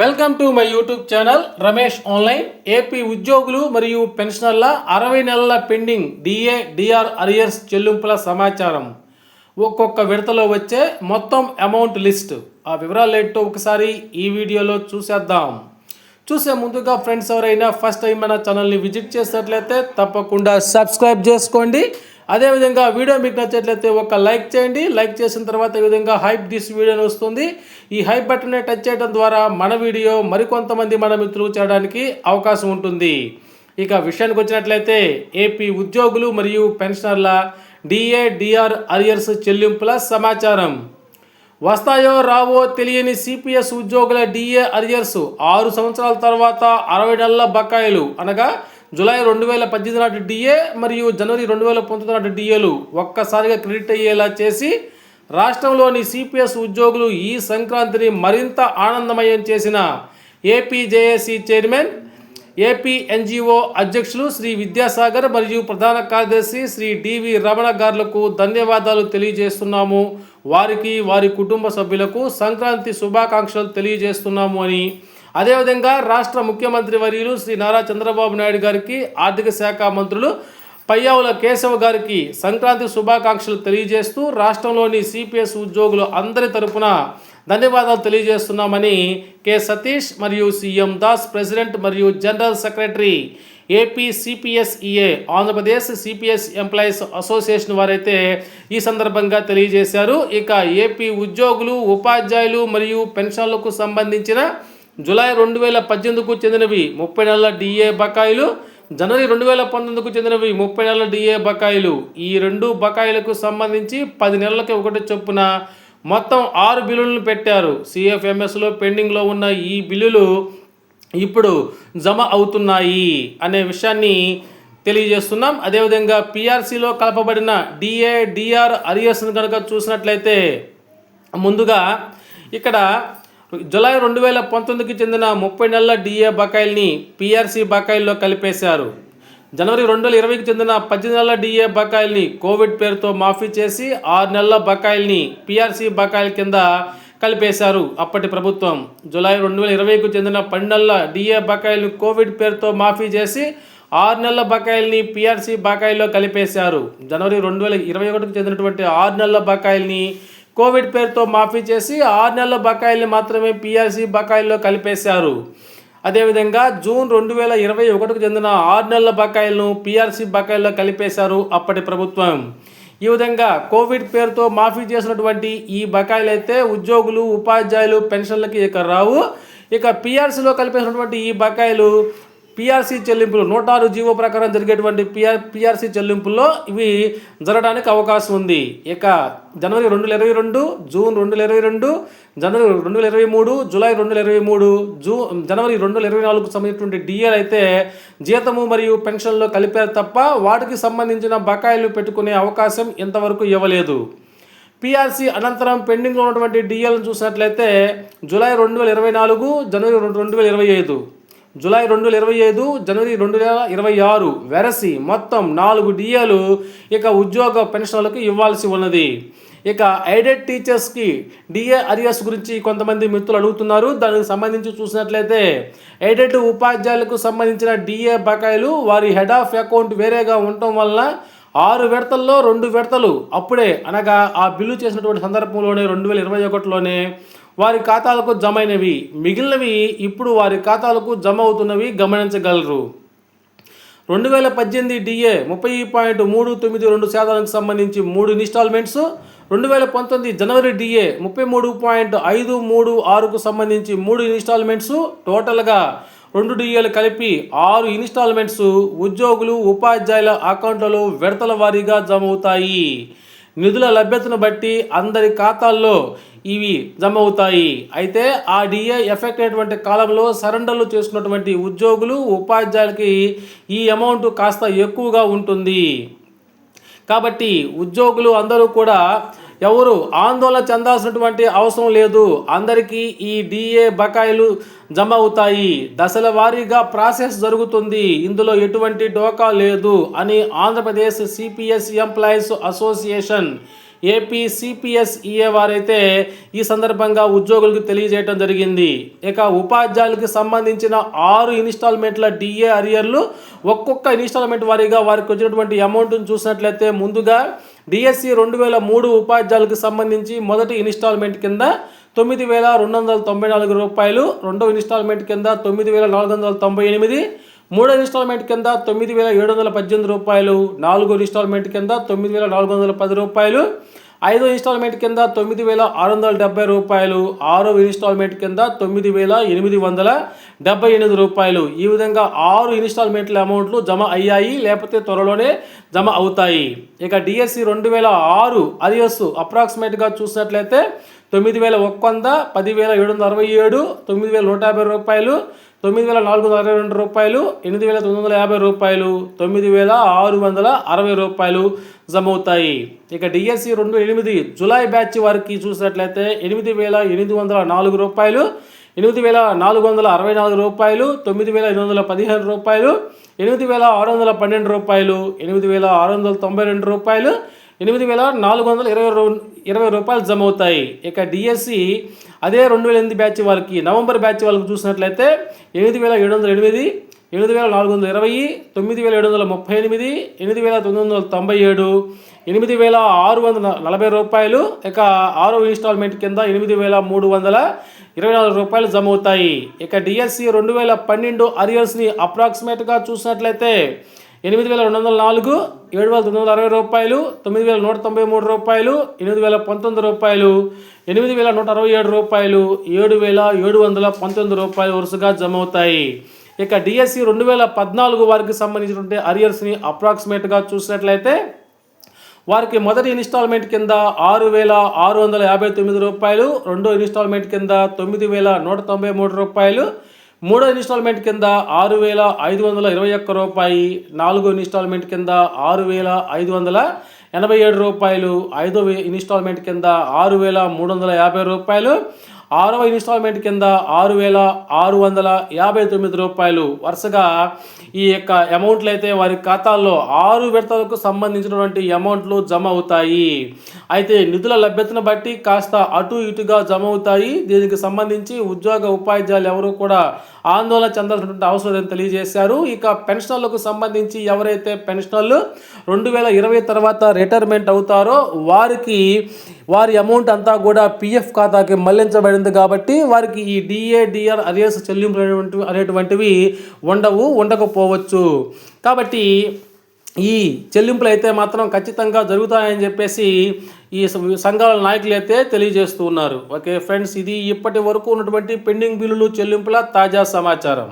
Welcome to my YouTube channel Ramesh online AP ఉద్యోగులు మరియు పెన్షనర్ల అరవై నెలల పెండింగ్ డిఏ డిఆర్ అరియర్స్ చెల్లింపుల సమాచారం. ఒక్కొక్క విడతలో వచ్చే మొత్తం అమౌంట్ లిస్ట్ ఆ వివరాలు ఏంటో ఒకసారి ఈ వీడియోలో చూసేద్దాం. చూసే ముందుగా ఫ్రెండ్స్ ఎవరైనా ఫస్ట్ టైం మన ఛానల్ని విజిట్ చేసినట్లయితే తప్పకుండా సబ్స్క్రైబ్ చేసుకోండి. అదేవిధంగా వీడియో మీకు నచ్చినట్లయితే ఒక లైక్ చేయండి. లైక్ చేసిన తర్వాత ఈ విధంగా హైప్ దిస్ వీడియోని వస్తుంది. ఈ హైప్ బటన్ని టచ్ చేయడం ద్వారా మన వీడియో మరికొంతమంది మన మిత్రులు చేయడానికి అవకాశం ఉంటుంది. ఇక విషయానికి వచ్చినట్లయితే ఏపీ ఉద్యోగులు మరియు పెన్షనర్ల డిఏ డిఆర్ అరియర్స్ చెల్లింపుల సమాచారం. వస్తాయో రావో తెలియని సిపిఎస్ ఉద్యోగుల డిఏ అరియర్స్ ఆరు సంవత్సరాల తర్వాత అరవై నెలల బకాయిలు అనగా జూలై రెండు వేల పద్దెనిమిది నాటి డిఏ మరియు జనవరి రెండు వేల పంతొమ్మిది నాటి డిఏలు ఒక్కసారిగా క్రెడిట్ అయ్యేలా చేసి రాష్ట్రంలోని సిపిఎస్ ఉద్యోగులు ఈ సంక్రాంతిని మరింత ఆనందమయం చేసిన ఏపీజేఏసీ చైర్మన్ ఏపీ ఎన్జిఓ అధ్యక్షులు శ్రీ విద్యాసాగర్ మరియు ప్రధాన కార్యదర్శి శ్రీ డివి రమణ గారులకు ధన్యవాదాలు తెలియజేస్తున్నాము. వారికి వారి కుటుంబ సభ్యులకు సంక్రాంతి శుభాకాంక్షలు తెలియజేస్తున్నాము అని అదేవిధంగా రాష్ట్ర ముఖ్యమంత్రి వర్యులు శ్రీ నారా చంద్రబాబు నాయుడు గారికి ఆర్థిక శాఖ మంత్రులు పయ్యావుల కేశవ్ గారికి సంక్రాంతి శుభాకాంక్షలు తెలియజేస్తూ రాష్ట్రంలోని సిపిఎస్ ఉద్యోగులు అందరి తరపున ధన్యవాదాలు తెలియజేస్తున్నామని కె సతీష్ మరియు సీఎం దాస్ ప్రెసిడెంట్ మరియు general secretary AP CPSEA Andhra Pradesh CPS employees association వారైతే ఈ సందర్భంగా తెలియజేశారు. ఇక ఏపీ ఉద్యోగులు ఉపాధ్యాయులు మరియు పెన్షన్లకు సంబంధించిన జూలై రెండు వేల పద్దెనిమిదికు చెందినవి ముప్పై నెలల డిఏ బకాయిలు జనవరి రెండు వేల పంతొమ్మిదికు చెందినవి ముప్పై నెలల డిఏ బకాయిలు. ఈ రెండు బకాయిలకు సంబంధించి పది నెలలకి ఒకటి చొప్పున మొత్తం ఆరు బిల్లులను పెట్టారు. సిఎఫ్ఎంఎస్లో పెండింగ్లో ఉన్న ఈ బిల్లులు ఇప్పుడు జమ అవుతున్నాయి అనే విషయాన్ని తెలియజేస్తున్నాం. అదేవిధంగా పిఆర్సీలో కలపబడిన డిఏ డిఆర్ అరియర్స్ని కనుక చూసినట్లయితే ముందుగా ఇక్కడ జూలై రెండు వేల పంతొమ్మిదికి చెందిన ముప్పై నెలల డిఏ బకాయిల్ని పిఆర్సీ బకాయిల్లో కలిపేశారు. జనవరి రెండు వేల ఇరవైకి చెందిన పద్దెనిమిది నెలల డిఏ బకాయిల్ని కోవిడ్ పేరుతో మాఫీ చేసి ఆరు నెలల బకాయిల్ని పిఆర్సీ బకాయిల కింద కలిపేశారు అప్పటి ప్రభుత్వం. జులై రెండు వేల ఇరవైకు చెందిన పన్నెండు నెలల డిఏ బకాయిల్ని కోవిడ్ పేరుతో మాఫీ చేసి ఆరు నెలల బకాయిల్ని పిఆర్సీ బకాయిల్లో కలిపేశారు. జనవరి రెండు వేల ఇరవై ఒకటికి చెందినటువంటి ఆరు నెలల బకాయిల్ని కోవిడ్ పేరుతో మాఫీ చేసి ఆరు నెలల బకాయిల్ని మాత్రమే పీఆర్సీ బకాయిల్లో కలిపేశారు. అదేవిధంగా జూన్ రెండు వేల ఇరవై ఒకటికి చెందిన ఆరు నెలల బకాయిలను పీఆర్సీ బకాయిల్లో కలిపేశారు అప్పటి ప్రభుత్వం. ఈ విధంగా కోవిడ్ పేరుతో మాఫీ చేసినటువంటి ఈ బకాయిలు అయితే ఉద్యోగులు ఉపాధ్యాయులు పెన్షన్లకి ఇక రావు. ఇక పిఆర్సీలో కలిపేసినటువంటి ఈ బకాయిలు పిఆర్సీ చెల్లింపులు నూట ఆరు జీవో ప్రకారం జరిగేటువంటి పిఆర్ పిఆర్సీ చెల్లింపుల్లో ఇవి జరగడానికి అవకాశం ఉంది. ఇక జనవరి రెండు వేల ఇరవై రెండు జూన్ రెండు వేల ఇరవై రెండు జనవరి రెండు వేల ఇరవై మూడు జూలై రెండు వేల ఇరవై మూడు జూ జనవరి రెండు వేల ఇరవై నాలుగుకు సంబంధించినటువంటి డిఏలు అయితే జీతము మరియు పెన్షన్లో కలిపారు తప్ప వాటికి సంబంధించిన బకాయిలు పెట్టుకునే అవకాశం ఇంతవరకు ఇవ్వలేదు. పిఆర్సీ అనంతరం పెండింగ్లో ఉన్నటువంటి డిఏలను చూసినట్లయితే జూలై రెండు వేల ఇరవై నాలుగు జనవరి రెండు రెండు వేల ఇరవై ఐదు. జూలై రెండు వేల ఇరవై ఐదు జనవరి రెండు వేల ఇరవై ఆరు వెరసి మొత్తం నాలుగు డిఏలు ఇక ఉద్యోగ పెన్షన్లకు ఇవ్వాల్సి ఉన్నది. ఇక ఎయిడెడ్ టీచర్స్కి డిఏ అరియర్స్ గురించి కొంతమంది మిత్రులు అడుగుతున్నారు. దానికి సంబంధించి చూసినట్లయితే ఎయిడెడ్ ఉపాధ్యాయులకు సంబంధించిన డిఏ బకాయిలు వారి హెడ్ ఆఫ్ అకౌంట్ వేరేగా ఉండటం వలన ఆరు విడతల్లో రెండు విడతలు అప్పుడే అనగా ఆ బిల్లు చేసినటువంటి సందర్భంలోనే రెండు వేల ఇరవై ఒకటిలోనే వారి ఖాతాలకు జమైనవి. మిగిలినవి ఇప్పుడు వారి ఖాతాలకు జమ అవుతున్నవి గమనించగలరు. రెండు వేల పద్దెనిమిది డిఏ ముప్పై పాయింట్ మూడు తొమ్మిది రెండు శాతానికి సంబంధించి మూడు ఇన్స్టాల్మెంట్స్. రెండు వేల పంతొమ్మిది జనవరి డిఏ ముప్పై మూడు పాయింట్ ఐదు మూడు ఆరుకు సంబంధించి మూడు ఇన్స్టాల్మెంట్స్. టోటల్గా రెండు డిఏలు కలిపి ఆరు ఇన్స్టాల్మెంట్స్ ఉద్యోగులు ఉపాధ్యాయుల అకౌంట్లలో విడతల వారీగా జమ అవుతాయి నిధుల లభ్యతను బట్టి అందరి ఖాతాల్లో ఇవి జమ అవుతాయి. అయితే ఆ డిఏ ఎఫెక్ట్ అయినటువంటి కాలంలో సరెండర్లు చేసుకున్నటువంటి ఉద్యోగులు ఉపాధ్యాయులకి ఈ అమౌంట్ కాస్త ఎక్కువగా ఉంటుంది. కాబట్టి ఉద్యోగులు అందరూ కూడా ఎవరు ఆందోళన చెందాల్సినటువంటి అవసరం లేదు. అందరికీ ఈ డిఏ బకాయిలు జమ అవుతాయి. దశల వారీగా ప్రాసెస్ జరుగుతుంది. ఇందులో ఎటువంటి డోకా లేదు అని Andhra Pradesh CPS employees association AP CPS EA వారైతే ఈ సందర్భంగా ఉద్యోగులకు తెలియజేయడం జరిగింది. ఇక ఉపాధ్యాయులకు సంబంధించిన ఆరు ఇన్స్టాల్మెంట్ల డిఏ అరియర్లు ఒక్కొక్క ఇన్స్టాల్మెంట్ వారీగా వారికి వచ్చినటువంటి అమౌంట్ను చూసినట్లయితే ముందుగా డిఎస్సి రెండు వేల మూడు ఉపాధ్యాయులకు సంబంధించి మొదటి ఇన్స్టాల్మెంట్ కింద తొమ్మిది వేల రెండు వందల తొంభై నాలుగు రూపాయలు రెండవ ఇన్స్టాల్మెంట్ కింద తొమ్మిది వేల నాలుగు వందల తొంభై ఎనిమిది మూడో ఇన్స్టాల్మెంట్ కింద తొమ్మిది వేల ఏడు వందల పద్దెనిమిది రూపాయలు నాలుగో ఇన్స్టాల్మెంట్ కింద తొమ్మిది వేల నాలుగు వందల పది రూపాయలు ఐదో ఇన్స్టాల్మెంట్ కింద తొమ్మిది వేల ఆరు వందల డెబ్బై రూపాయలు ఆరో ఇన్స్టాల్మెంట్ కింద తొమ్మిది వేల ఎనిమిది వందల డెబ్బై ఎనిమిది రూపాయలు. ఈ విధంగా ఆరు ఇన్స్టాల్మెంట్ల అమౌంట్లు జమ అయ్యాయి లేకపోతే త్వరలోనే జమ అవుతాయి. ఇక డిఎస్సి రెండు వేల ఆరు అరియర్స్ అప్రాక్సిమేట్గా చూసినట్లయితే తొమ్మిది వేల ఒక్క వంద పదివేల ఏడు వందల అరవై ఏడు తొమ్మిది వేల నూట యాభై రూపాయలు తొమ్మిది వేల నాలుగు వందల అరవై రెండు రూపాయలు ఎనిమిది వేల తొమ్మిది వందల యాభై రూపాయలు తొమ్మిది వేల ఆరు వందల అరవై రూపాయలు జమ అవుతాయి ఇక డిఎస్సి రెండు ఎనిమిది జులై బ్యాచ్ వారికి చూసినట్లయితే ఎనిమిది వేల ఎనిమిది వందల నాలుగు రూపాయలు ఎనిమిది వేల నాలుగు వందల అరవై నాలుగు రూపాయలు తొమ్మిది వేల ఎనిమిది వందల పదిహేను రూపాయలు ఎనిమిది వేల ఆరు వందల పన్నెండు రూపాయలు ఎనిమిది వేల ఆరు వందల తొంభై రెండు రూపాయలు ఎనిమిది వేల నాలుగు వందల ఇరవై రూ ఇరవై రూపాయలు జమ అవుతాయి ఇక డిఎస్సి అదే రెండు వేల ఎనిమిది బ్యాచ్ వాళ్ళకి నవంబర్ బ్యాచ్ వాళ్ళకి చూసినట్లయితే ఎనిమిది వేల ఏడు వందల ఎనిమిది ఎనిమిది వేల నాలుగు వందల ఇరవై తొమ్మిది వేల ఏడు వందల ముప్పై ఎనిమిది ఎనిమిది వేల తొమ్మిది వందల తొంభై ఏడు ఎనిమిది వేల ఆరు వందల నలభై రూపాయలు. ఇక ఆరో ఇన్స్టాల్మెంట్ కింద ఎనిమిది వేల మూడు వందల ఇరవై నాలుగు రూపాయలు జమ అవుతాయి ఇక డిఎస్సి రెండు వేల పన్నెండు అరియర్స్ని అప్రాక్సిమేట్గా చూసినట్లయితే ఎనిమిది వేల రెండు వందల నాలుగు ఏడు వేల తొమ్మిది వందల అరవై రూపాయలు తొమ్మిది వేల నూట తొంభై మూడు రూపాయలు ఎనిమిది వేల పంతొమ్మిది రూపాయలు ఎనిమిది వేల నూట అరవై ఏడు రూపాయలు ఏడు వేల ఏడు వందల పంతొమ్మిది రూపాయలు వరుసగా జమ అవుతాయి. ఇక డిఎస్సి రెండు వేల పద్నాలుగు వారికి సంబంధించినటువంటి అరియర్స్ని అప్రాక్సిమేట్గా చూసినట్లయితే వారికి మొదటి ఇన్స్టాల్మెంట్ కింద ఆరు వేల ఆరు వందల యాభై తొమ్మిది రూపాయలు రెండో ఇన్స్టాల్మెంట్ కింద తొమ్మిది వేల నూట తొంభై మూడు రూపాయలు మూడో ఇన్స్టాల్మెంట్ కింద ఆరు వేల ఐదు వందల ఇరవై ఒక్క రూపాయి నాలుగో ఇన్స్టాల్మెంట్ కింద ఆరు వేల ఐదు వందల ఎనభై ఏడు రూపాయలు ఐదో ఇన్స్టాల్మెంట్ కింద ఆరు వేల మూడు వందల యాభై రూపాయలు ఆరవ ఇన్స్టాల్మెంట్ కింద ఆరు వేల ఆరు వందల యాభై తొమ్మిది రూపాయలు వరుసగా ఈ యొక్క అమౌంట్లు అయితే వారి ఖాతాల్లో ఆరు విడతలకు సంబంధించినటువంటి అమౌంట్లు జమ అవుతాయి. అయితే నిధుల లభ్యతను బట్టి కాస్త అటు ఇటుగా జమ అవుతాయి. దీనికి సంబంధించి ఉద్యోగ ఉపాధ్యాయులు ఎవరు కూడా ఆందోళన చెందాల్సినటువంటి అవసరం తెలియజేశారు. ఇక పెన్షనర్లకు సంబంధించి ఎవరైతే పెన్షనర్లు రెండు వేల ఇరవై తర్వాత రిటైర్మెంట్ అవుతారో వారికి వారి అమౌంట్ అంతా కూడా పిఎఫ్ ఖాతాకి మళ్ళించబడింది కాబట్టి వారికి ఈ డిఏ డిఆర్ అరియర్స్ చెల్లింపులు అనేటువంటి అనేటువంటివి ఉండవు ఉండకపోవచ్చు. కాబట్టి ఈ చెల్లింపులు అయితే మాత్రం ఖచ్చితంగా జరుగుతాయని చెప్పేసి ఈ సంఘాల నాయకులు అయితే తెలియజేస్తూ ఉన్నారు. ఓకే ఫ్రెండ్స్ ఇది ఇప్పటి వరకు ఉన్నటువంటి పెండింగ్ బిల్లులు చెల్లింపుల తాజా సమాచారం.